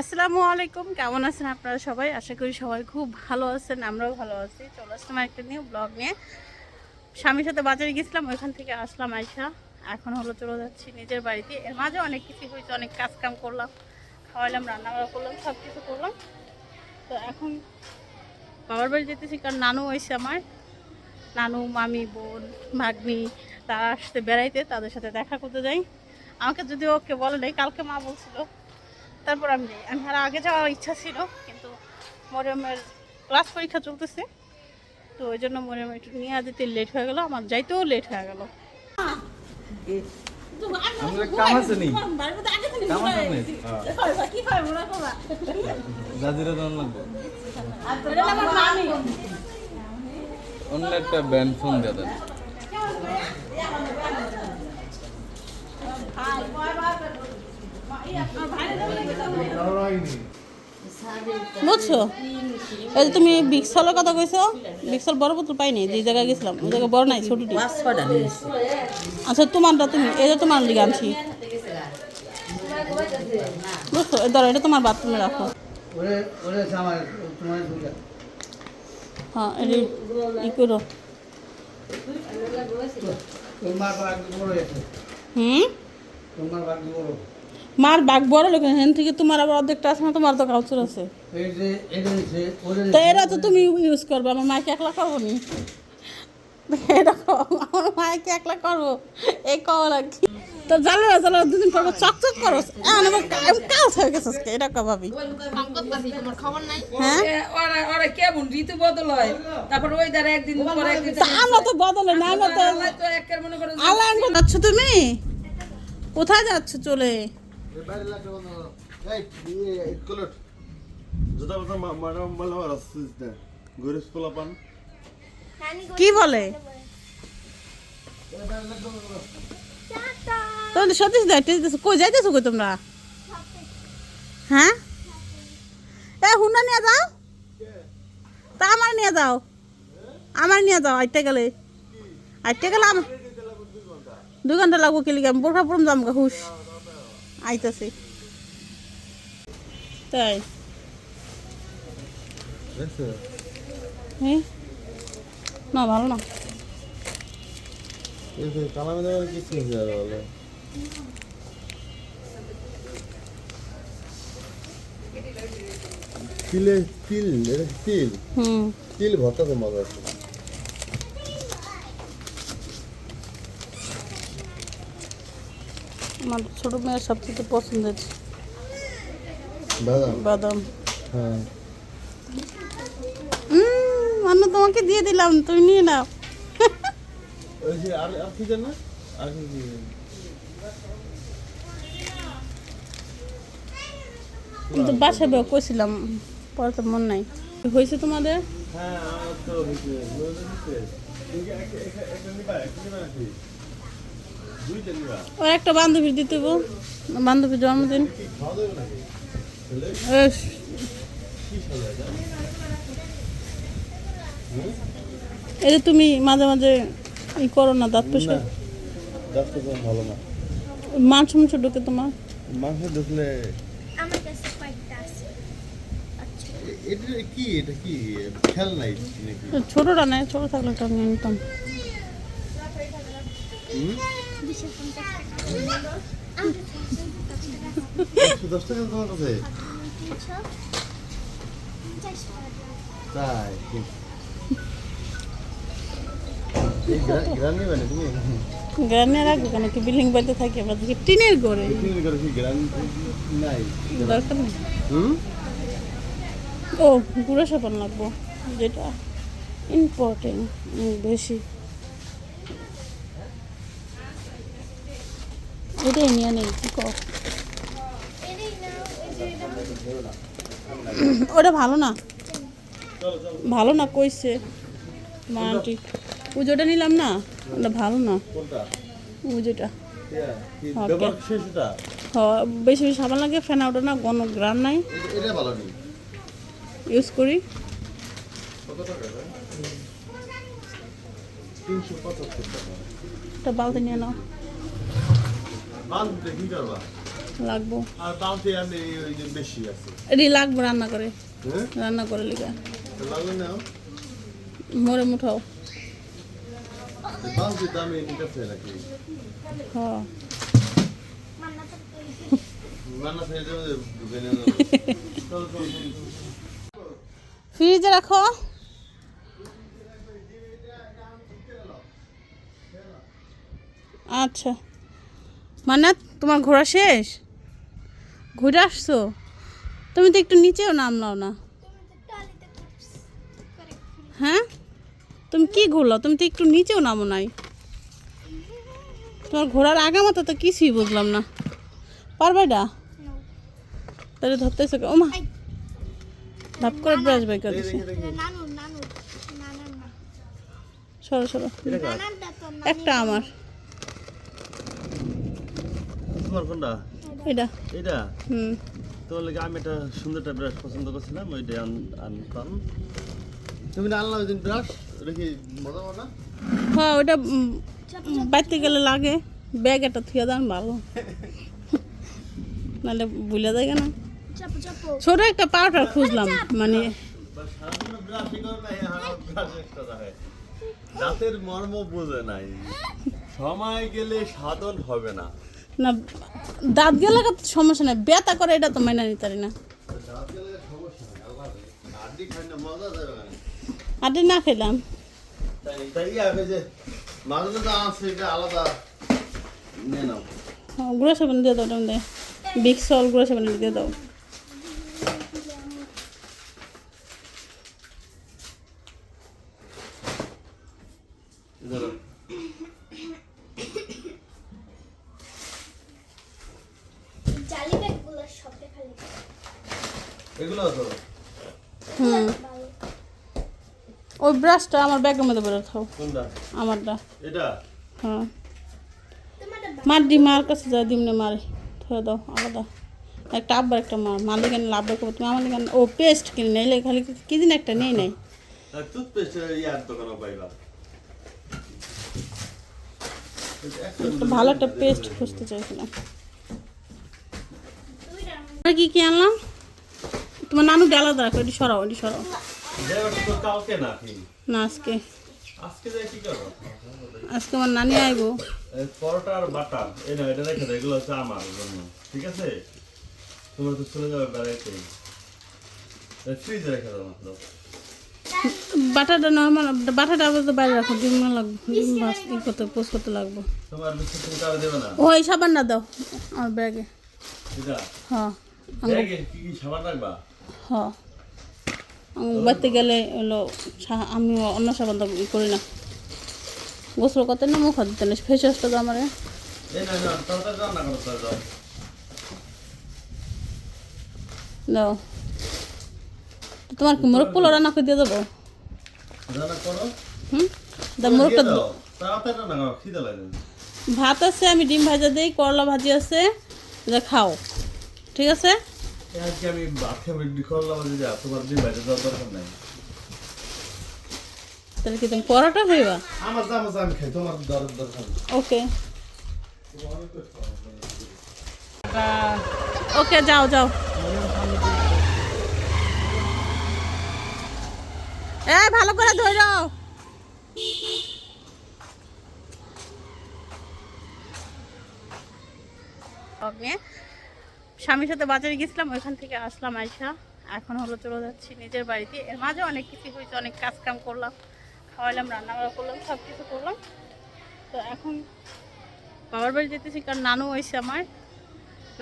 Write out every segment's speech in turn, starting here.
আসসালামু আলাইকুম, কেমন আছেন আপনারা সবাই? আশা করি সবাই খুব ভালো আছেন, আমরাও ভালো আছি। চলে আসলাম একটা নিয়ে ব্লগ নিয়ে। স্বামীর সাথে বাজারে গেছিলাম, ওইখান থেকে আসলাম আইসা। এখন হলো চলে যাচ্ছি নিজের বাড়িতে। এর মাঝে অনেক কিছু হয়েছে, অনেক কাজ কাম করলাম, খাওয়াইলাম রান্না বান্না করলাম সব কিছু করলাম। তো এখন বাবার বাড়ি যেতেছি কারণ নানু হয়েছে আমার। নানু, মামি, বোন, ভাগ্নি, তারা আসতে বেড়াইতে, তাদের সাথে দেখা করতে যাই। আমাকে যদি ওকে বলে নাই, কালকে মা বলছিল। তারপর আমি যাই। আমি আর আগে যাওয়ার ইচ্ছা ছিল কিন্তু মরিয়মের ক্লাস পরীক্ষা চলতেছে। তো ওই জন্য মরিয়ম একটু নিয়ে যেতে লেট হয়ে গেল আমার যাইতেও লেট হয়ে গেল। আমাদের কাম আছে নি? কাম আছে নি? জাজিরা দাম লাগবে। অন্য একটা ব্যান্ড ফোন দিয়ে দেন। বুঝছ এই যে তুমি বিক্সলের কথা কইছো বিক্সল বড় বোতল পাইনি যে জায়গায় গেছিলাম ওই জায়গায় বড় নাই ছোটটি। আচ্ছা তোমারটা তুমি এটা তোমার লিগে আনছি। বুঝছ এই ধরো এটা তোমার বাথরুমে রাখো। ওরে ওরে আমার তোমার দুটা হ্যাঁ এটা ই করো। হুম? তোমার বাগ বড়। মার বাঘ বড় লোক হেন থেকে তোমার আবার অর্ধেকটা আছে না তোমার তো কাউচুর আছে। তো এরা তো তুমি ইউজ করবে আমার মাকে একলা করব নি? এরকম আমার মাকে একলা করব এই কওয়া কি। তো জানো না জানো দুদিন পর চকচক করো এমন আমার কাল হয়ে গেছে আজকে এটা ভাবি। হ্যাঁ? ওরা ওরা কেমন ঋতু বদল হয়। তারপর ওই দ্বারা একদিন পর একদিন তা আমরা তো বদলে না আমরা তো আল্লাহ তো একের মনে করো আল্লাহ আনব যাচ্ছ তুমি? কোথায় যাচ্ছ চলে? Pan. কি বলে? তোমাদের সতীশ দিতেছো কই যাইতেছো কই তোমরা? হ্যাঁ? এ হুনা নিয়ে যাও। তা আমার নিয়ে যাও। আমার নিয়ে যাও আইতে গেলে। আইতে গেলে আম- দু ঘণ্টা লাগবো কেলি আমি বোরখা পরম যাম গা হুস আইতেছি। তাই? না ভালো না। তিলে তিল ভর্তাতে মজা আছে। আমার ছোট মেয়ের সবচেয়ে পছন্দের বাদাম? বাদাম। হ্যাঁ। তোমাকে দিয়ে দিলাম তুমি নিয়ে নাও। ওই যে আর আর কি জানো আর কি কি কিন্তু বাসায় বেও কইছিলাম পরে তো মন নাই। হয়েছে তোমাদের? হ্যাঁ আমার তো হইছে ওর একটা বান্ধবীর দিতে গো বান্ধবীর জন্মদিন। এই যে তুমি মাঝে মাঝে ই করো না দাঁত পেশা তো ভালো না। মাংস মাংস ঢুকে তোমার? মাংস ঢুকলে আমার কাছে কয়েকটা আছে। এটা কি? এটা কি? খেল নাই ছোটটা নেই ছোট থাকলে একটা নিয়ে নিতাম দুশো টাকা তোমার কাছে? তিনশো চারশো টাকা তাই এই গ্রা- গ্রাম নেবে না তুমি? গ্রামে রাখব কেন? কি বিল্ডিং বাড়িতে থাকি আমরা? দেখি টিনের ঘরে। দরকার নেই। ও গুঁড়ো সাবান লাগবো। যেটা ইম্পর্টেন্ট বেশি। এটাই নিয়ে নেই কি কর? ওটা ভালো না? ভালো না কইছে মা আন্টি। পুজোটা নিলাম না? ওটা ভালো না. ব্যবহার শেষ এটা? বেশি বেশি সাবান লাগে ফেনা ওটা না গণ গ্রাম নাই। ইউজ করি। একটা বালতি নিয়ে নাও। লাগবো। এটি লাগবো রান্না করে। হ্যাঁ? রান্না করে মুঠাও। ফ্রিজে রাখো। আচ্ছা। মানে তোমার ঘোরা শেষ? ঘুরে আসছো? তুমি তো একটু নিচেও নাম নামলাও না। তুমি তো টালিতে করছ করে হ্যাঁ? তুমি কি ঘুরলো? তুমি তো একটু নিচেও নামো নাই। তোমার ঘোরার আগে মতো তো কিছুই বুঝলাম না। পারবে না? তাহলে ধরতেছে ও মা ধাপ করে ব্রাশ বাই করে সরো সরো। একটা আমার। তোমার কোনটা এটা। এটা? হুম। তোর লাগে আমি একটা সুন্দর একটা ব্রাশ পছন্দ করছিলাম ওইটা আনতাম। তুমি না আনলাম ওই দিন ব্রাশ রেখে মজা না? হ্যাঁ ওইটা উম, বাড়তে গেলে লাগে। ব্যাগ একটা থুয়ে দেন ভালো। নাহলে ভুলে যায় না চাপো চাপো। ছোট একটা পাউডার খুঁজলাম মানে দাঁতের মর্ম বোঝে নাই। সময় গেলে সাধন হবে না। না দাঁত গেলে সমস্যা নেই। ব্যথা করে এটা তো মেনে নিতে পারি না। আটে না খেলাম। হ্যাঁ, গুঁড়ো সাবান দিয়ে দাও বিগ সল গুঁড়ো সাবান দিয়ে দাও ধরো জালি ব্যাগগুলো সবটা খালি এগুলো তো হুম। ওই ব্রাশটা আমার ব্যাগের মধ্যে বেরো থাও আমারটা। এটা? হ্যাঁ। মার দি মার কাছে যা দিমনে মারে। ধরে দাও আলাদা। একটা আব্বার একটা মার। মালিক এনে লাভ রাখব তুমি আমার লিগান ও পেস্ট কিনে নেইলে খালি কি দিন একটা নেই নাই একটা ভালো একটা পেস্ট খুঁজতে চাইছিলাম। কি কি আনলাম? তোমার নানুকে আলাদা রাখো এটি সরাও এটি সরাও। না আজকে। আজকে আমার নানি আইবো। পরোটা আর বাটার এই না এটা রেখে দাও এগুলো হচ্ছে আমার জন্য ঠিক আছে তোমরা তো চলে যাবে বেড়াইতে ফ্রিজে রেখে দাও বাটাটা নর্মাল বাটাটা আবার বাইরে রাখো ডিম না লাগবে ডিম ভাজ ই করতে পোস্ট করতে লাগবো। তোমার বিস্কুট তুমি কারও দেবে না ওই সাবান না দাও আমার ব্যাগে। হ্যাঁ ব্যাগে কি সাবান রাখবা? হ্যাঁ। আমি বাড়তে গেলে হলো আমি অন্য সাবান তো করি না। গোসল করতে না মুখ দিতে না ফেস ওয়াশটা তো আমার। দাও। তোমার কি মোরগ পোলো রান্না করে দিয়ে দেবো? হুম? মোরগটা ভাত আছে আমি ডিম ভাজা দিই করলা ভাজি আছে যা খাও। ঠিক আছে? আজকে আমি ভাত খাবি করলাম যে তোমার বাইরে যাওয়ার দরকার নাই। তাহলে কি তুমি পরোটা হইবা আমার দাম আমি খাই তোমার দর দরকার ওকে। ওকে যাও যাও। এ ভালো করে ধরো। ওকে। স্বামীর সাথে বাজারে গেছিলাম, ওইখান থেকে আসলাম আইসা। এখন হলো চলে যাচ্ছি নিজের বাড়িতে। এর মাঝে অনেক কিছু হয়েছে, অনেক কাজ কাম করলাম, খাওয়াইলাম রান্না বান্না করলাম সব কিছু করলাম। তো এখন বাবার বাড়ি যেতেছি কারণ নানু হয়েছে আমার।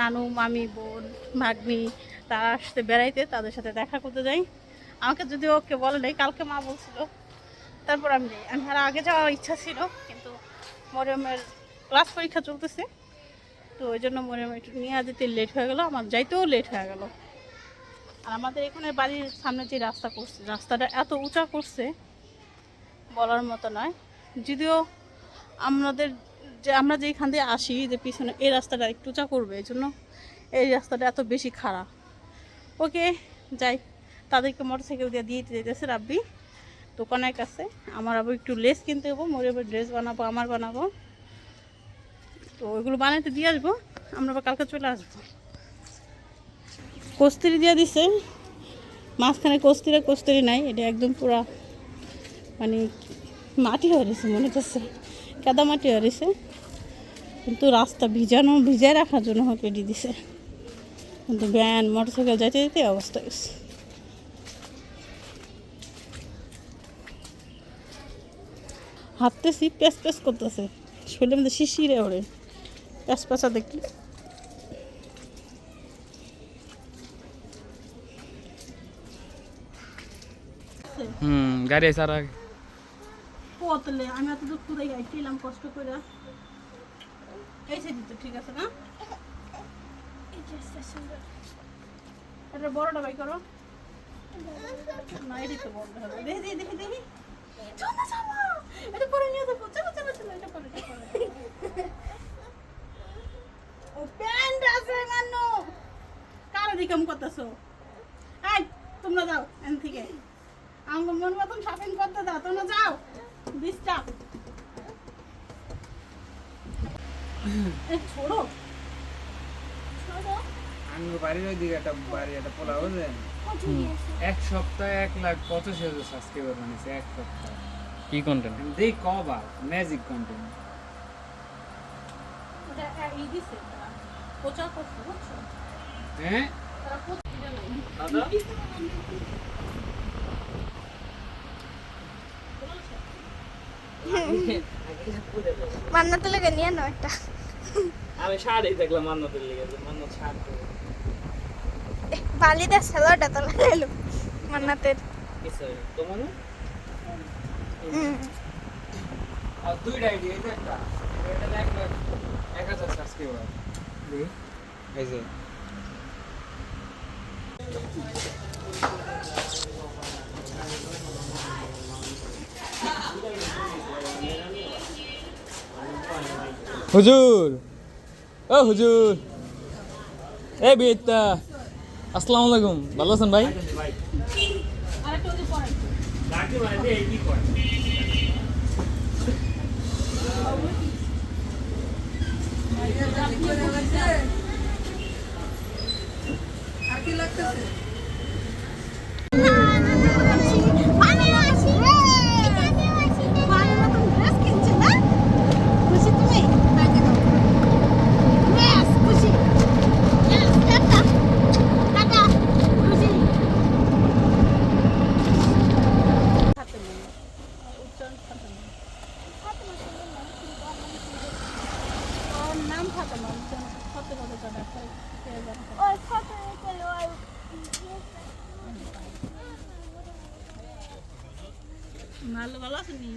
নানু, মামি, বোন, ভাগ্নি, তারা আসতে বেড়াইতে, তাদের সাথে দেখা করতে যাই। আমাকে যদি ওকে বলে নাই, কালকে মা বলছিল, তারপর আমি যাই। আমি আর আগে যাওয়ার ইচ্ছা ছিল, কিন্তু মরিয়মের ক্লাস পরীক্ষা চলতেছে। তো ওই জন্য মরিয়ম একটু নিয়ে যেতে লেট হয়ে গেল, আমার যাইতেও লেট হয়ে গেল। আর আমাদের এখানে বাড়ির সামনে যে রাস্তা করছে, রাস্তাটা এত উঁচা করছে, বলার মতো নয়। যদিও আমাদের যে, আমরা যেখান দিয়ে আসি, যে পিছনে এই রাস্তাটা একটু উঁচা করবে, এই জন্য এই রাস্তাটা এত বেশি খারাপ। ওকে, যাই, তাদেরকে মোটর সাইকেল দিয়ে দিয়ে যেতেছে রাব্বি। দোকানের কাছে, আমার আবার একটু লেস কিনতে হব মোর ড্রেস বানাবো, আমার বানাবো। তো ওইগুলো বানাইতে দিয়ে আসব। আমরা আবার কালকে চলে আসব। কস্তুরি দিয়ে দিছে। মাঝখানে কস্তুরি কস্তুরি নাই। এটা একদম পুরা মানে মাটি হয়ে রয়েছে, মনে হচ্ছে কাদা মাটি হয়ে রয়েছে। কিন্তু রাস্তা ভিজানো, ভিজায় রাখার জন্য হয়তো এটি দিছে। কিন্তু ভ্যান, মোটরসাইকেল যেতে এই অবস্থা গেছে হাঁটতেছি পেস পেস করতেছে। শরীরের মধ্যে শিশিরে ওড়ে প্যাসা দেখলি হুম গাড়ি আছে আর আগে। কতলে আমি এত দূর কোথায় গাইছিলাম কষ্ট করে। এই সাইড তো ঠিক আছে না? এটা বড়টা বাই করো। না এটাই তো বড় হবে। দেখি দেখি দেখি দেখি। চল চল। এটা পরে নিয়ে যাব। চলো চলো চলো এটা পরে। ও প্যান্ট আছে মান্নু কারও দিকে করতেছো? এই তোমরা যাও এন থেকে। আমার মন মতন শপিং করতে দাও তোমরা যাও। ডিস্টার্ব ছোড়ো। আঙ্গুর বাড়ির ওইদিকে একটা বাড়ি একটা পোলা বুঝলেন? এক সপ্তাহে এক লাখ পঁচাশি হাজার সাবস্ক্রাইবার বানিয়েছে এক সপ্তাহ। কি কন্টেন্ট দেখ কবার ম্যাজিক কন্টেন্ট ই দিছে প্রচার করছে বুঝছ? হ্যাঁ? মান্নাতে লেগে নিয়ে নাও একটা। আমি শাড়ি দেখলাম মান্নাতের লেগে যে মান্নাত শাড়ি। বালিতে স্যালাডটা তো লাগাইলো মান্নাতের। তোমার? আর দুইটা আইডি এই যে একটা। এটা এক হাজার এই হুজুর ও হুজুর। এ বিতা আসসালামু আলাইকুম। ভালো আছেন ভাই? এই কি করে মানে আসি মানে নতুন ড্রেস কিনছে না খুশি তুমি তাকে দাও ব্যাস খুশি Yes, টাটা টাটা খুশি হাতে নেই উচ্চারণ খাতে নেই ওর নাম খাতে না উচ্চারণ খাতে খাতে কাটা পেয়ে যাবে ওই ফটো রেখে ওই ভালো ভালো আছেনি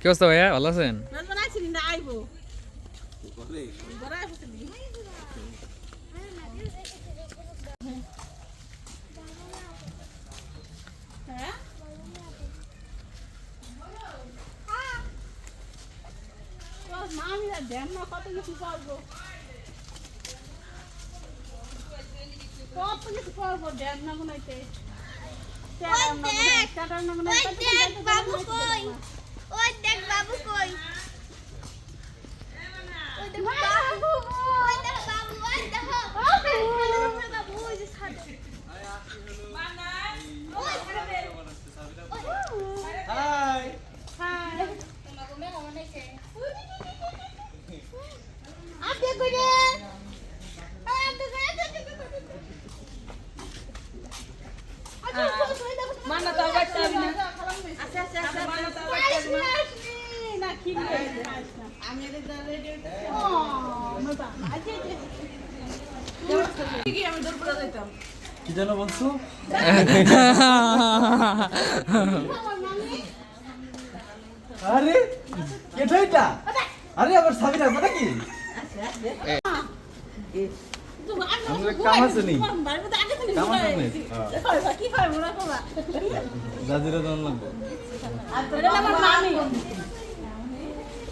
কি অবস্থা ভাইয়া? ভালো আছেন? ভালো বানাইছিনি না আইবো। হ্যাঁ? মামিরা দেন না কত কিছু করব কত কিছু করব দেন না গুনাইতে ওই দেখ বাবু কই? ওই দেখ বাবু কই ওই দেখ বাবু ওই দেখ বাবু ওই দেখ বাবু ওই যে সাদা ওই হাই হাই আপনি করে আপনি করে মান্নাত আর বাড়তে হবে না আচ্ছা আচ্ছা আচ্ছা মান্নাত আর বাড়তে হবে না না কিনবে আমি এদের যা রেডি ও মজা আচ্ছা আচ্ছা ঠিকই আমি দুপুরে যাইতাম কি যেন বলছো? আরে এটা এটা? আরে আবার সাবিনা কথা কি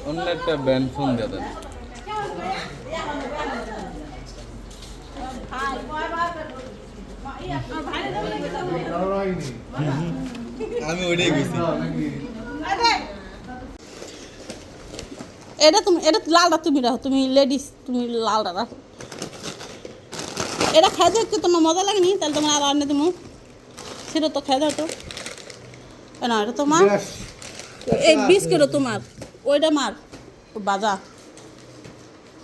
অন্য একটা ব্যান্ড ফোন দিয়ে দেন ভাই কয় বার ইয়া ভাই আমি ওইটাই কইছি এটা তুমি এটা লালটা তুমি রাখো তুমি লেডিস তুমি লালটা রাখো। এটা খাইতে একটু তোমার মজা লাগেনি? তাহলে তোমার আর আনে তুমি সেটা তো খাই দাও তো না এটা তোমার? এই বিস্কুটও তোমার। ওইটা মার। বাজা।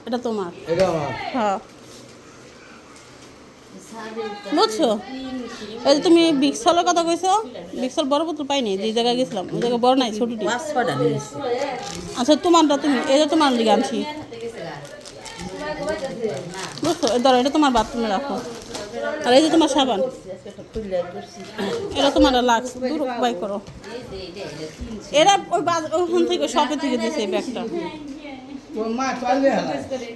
এটা তোমার। হ্যাঁ। বুঝছ? ওই যে তুমি বিক্সলের কথা কইছো বিক্সল বড় বোতল পাইনি যে জায়গায় গেছিলাম ওই জায়গায় বড় নাই ছোটটি। আচ্ছা তোমারটা তুমি এটা তোমার লিগে আনছি। বুঝছ? এই ধরো এটা তোমার বাথরুমে রাখো। আর এই যে তোমার সাবান এটা তোমার লাক্স দূর বাই করো। এরা ওই ওখান থেকে শপে থেকে দিয়েছে এই ব্যাগটা তোর মা চাইলে হেলায়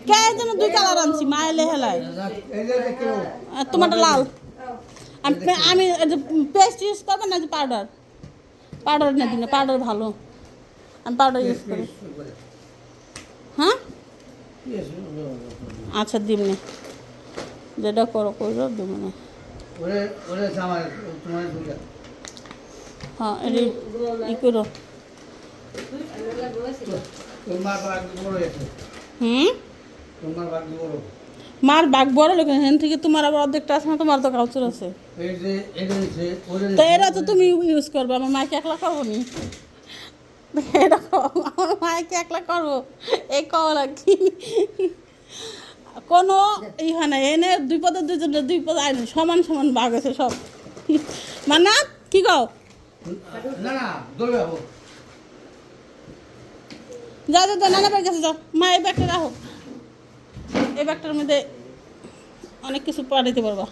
কে যেন দুই কালার আনছি মা এলে হেলায়। তোমারটা লাল। আমি আমি পেস্ট ইউজ করব না পাউডার পাউডার না দিন পাউডার ভালো। আমি পাউডার ইউজ করি। হ্যাঁ? আচ্ছা দিমনি যেটা করো করো দিমনি হ্যাঁ ই করো। মার বাঘ বড় হুম? তোমার বাঘ বড়। মার বাঘ বড় লোক হেন থেকে তোমার আবার অর্ধেকটা আছে না তোমার তো কাউচুর আছে। তো এরা তো তুমি ইউজ করবে আমার মাকে একলা করব নি? এরকম আমার মাকে একলা করব এই কলা কি? কোনো ই হয় না এনে দুই পদে দুজনের দুই পদ আইন সমান সমান ভাগ আছে সব। মানে কি কও? না না যা যা যা, নানা ব্যাগ কাছে যাও। মা এই ব্যাগটা রাখো। এই ব্যাগটার মধ্যে অনেক কিছু পাঠাইতে পারবা।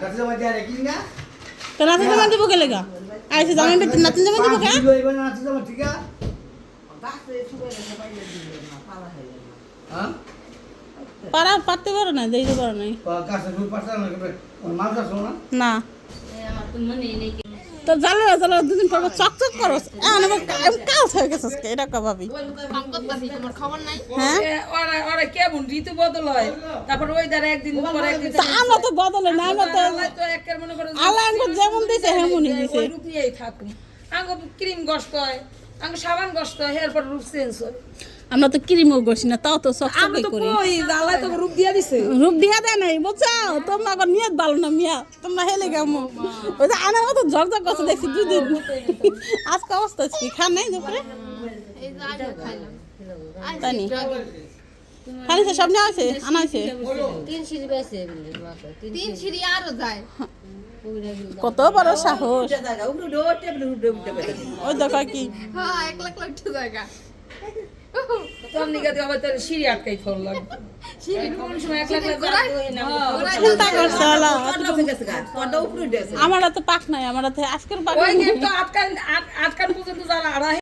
গাছে তো নাতি জামা দিব গেলে গা আইসে জামা নাতি জামা দিব আছে? হ্যাঁ? পারা পারতে পারো না দিতে পারো না না? তো জানো না দুদিন পর পর চকচক করো। কাজ হয়ে গেছে এটা কবাবি হ্যাঁ? ওরা ওরা কেমন? ঋতু বদল হয়। তারপর ওই দ্বারা একদিন পর একদিন তা আমরা তো বদলে না আমরা তো আল্লাহ মনে যেমন দিছে হেমনই দিছে। ওই রূপ নিয়েই থাকুন আঙ্গ ক্রিম গস্ত হয় আঙ্গ সাবান গস্ত হয় এরপর রূপ চেঞ্জ হয়। আমরা তো ক্রিমও করছি না তাও তো আমি চকচকই তো করি। কই আল্লাহ তো রূপ দিয়া দিছে। রূপ দিয়া দেয় নাই বুঝছ? তোমরা আবার নিয়ত ভালো না মিয়া তোমরা হেলে গেমো ওই যে আনার মতো ঝকঝক করছে দেখছি দুই দিন। আজকে অবস্থা কি? খান নাই দুপুরে? তাই নি? খালি সব নেওয়া আছে আনা আছে? তিন সিঁড়ি বেছে তিন সিঁড়ি আরও যায় কত বড় সাহস ওই দেখো কি। হ্যাঁ এক লাখ লাখ জায়গা তোর নিগা দিয়ে আবার তোর সিঁড়ি আটকাই হলো আমার তো পাক নাই আমার আজকের পাক আটকান পর্যন্ত যারা আড়াই